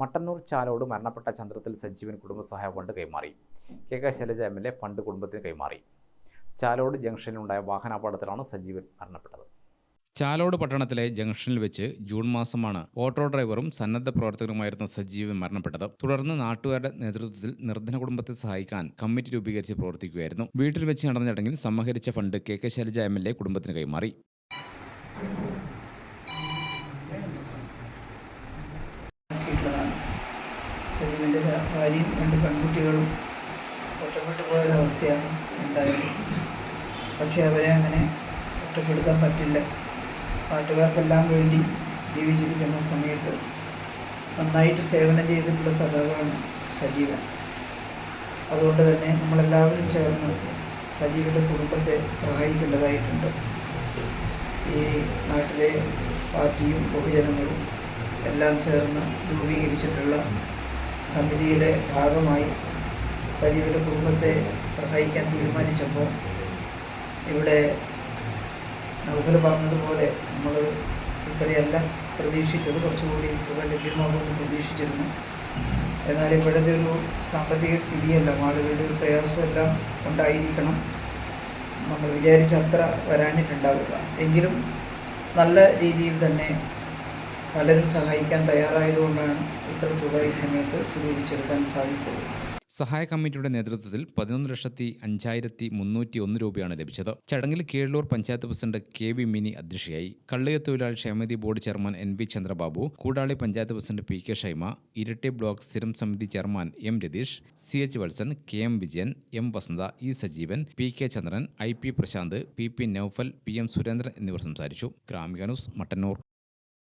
മട്ടന്നൂർ ചാലോട് മരണപ്പെട്ട ചന്ദ്രത്തിൽ സജീവൻ കുടുംബസഹായ ഫണ്ട് കൈമാറി. K K Shailaja M L A fund കുടുംബത്തിന് കൈമാറി. ചാലോട് ജംഗ്ഷനിലുണ്ടായ വാഹനാപകടത്തിലാണ് സജീവൻ മരണപ്പെട്ടത്. ചാലോട് പട്ടണത്തിലെ ജംഗ്ഷനിൽ വെച്ച് ജൂൺ മാസമാണ് ഓട്ടോ ഡ്രൈവറും സന്നദ്ധ പ്രവർത്തകരുമായിരുന്ന സജീവൻ മരണപ്പെട്ടത്. തുടർന്ന് നാട്ടുകാരുടെ നേതൃത്വത്തിൽ നിർധന കുടുംബത്തെ സഹായിക്കാൻ കമ്മിറ്റി രൂപീകരിച്ച് പ്രവർത്തിക്കുകയായിരുന്നു. വീട്ടിൽ വെച്ച് നടന്ന ചടങ്ങിൽ സമാഹരിച്ച fund K K Shailaja M L A കുടുംബത്തിന് കൈമാറി. സജീവന്റെ ഭാര്യയും രണ്ട് പെൺകുട്ടികളും ഒറ്റപ്പെട്ടു പോയൊരവസ്ഥയാണ് ഉണ്ടായത്. പക്ഷേ അവരെ അങ്ങനെ ഒറ്റപ്പെടുത്താൻ പറ്റില്ല. പാട്ടുകാർക്കെല്ലാം വേണ്ടി ജീവിച്ചിരിക്കുന്ന സമയത്ത് നന്നായിട്ട് സേവനം ചെയ്തിട്ടുള്ള സദാവാണ് സജീവൻ. അതുകൊണ്ട് തന്നെ നമ്മളെല്ലാവരും ചേർന്ന് സജീവന്റെ കുടുംബത്തെ സഹായിക്കേണ്ടതായിട്ടുണ്ട്. ഈ നാട്ടിലെ പാർട്ടിയും പൊതുജനങ്ങളും എല്ലാം ചേർന്ന് രൂപീകരിച്ചിട്ടുള്ള സമിതിയുടെ ഭാഗമായി സജീവയുടെ കുടുംബത്തെ സഹായിക്കാൻ തീരുമാനിച്ചപ്പോൾ ഇവിടെ നൗഫൽ പറഞ്ഞതുപോലെ നമ്മൾ ഇത്രയല്ല പ്രതീക്ഷിച്ചത്. കുറച്ചുകൂടി തുക ലഭ്യമാകുമെന്ന് പ്രതീക്ഷിച്ചിരുന്നു. എന്നാൽ ഇപ്പോഴത്തെ ഒരു സാമ്പത്തിക സ്ഥിതിയല്ല. ആളുകളുടെ ഒരു പ്രയാസമെല്ലാം ഉണ്ടായിരിക്കണം. നമ്മൾ വിചാരിച്ച അത്ര വരാനിട്ടുണ്ടാവില്ല. എങ്കിലും നല്ല രീതിയിൽ തന്നെ പലരും സഹായിക്കാൻ തയ്യാറായതുകൊണ്ടാണ് ഇത്ര തുക ഈ സമയത്ത് സ്വരൂപിച്ചെടുക്കാൻ സാധിച്ചത്. സഹായ കമ്മിറ്റിയുടെ നേതൃത്വത്തിൽ പതിനൊന്ന് ലക്ഷത്തി അഞ്ചായിരത്തി മുന്നൂറ്റി ഒന്ന് രൂപയാണ് ലഭിച്ചത്. ചടങ്ങിൽ Keezhallur panchayat president K V Mini അധ്യക്ഷയായി കള്ളിയ തൊഴിലാളി ക്ഷേമനിധി board chairman N V Chandrababu Koodali panchayat president P K Shaima Iritty block സ്ഥിരം സമിതി chairman M Ratheesh C H Valsan K M Vijayan M Vasantha E Sajeevan P K Chandran I P Prashanth P P Noufal P M Surendran എന്നിവർ സംസാരിച്ചു. Gramika news Mattannur.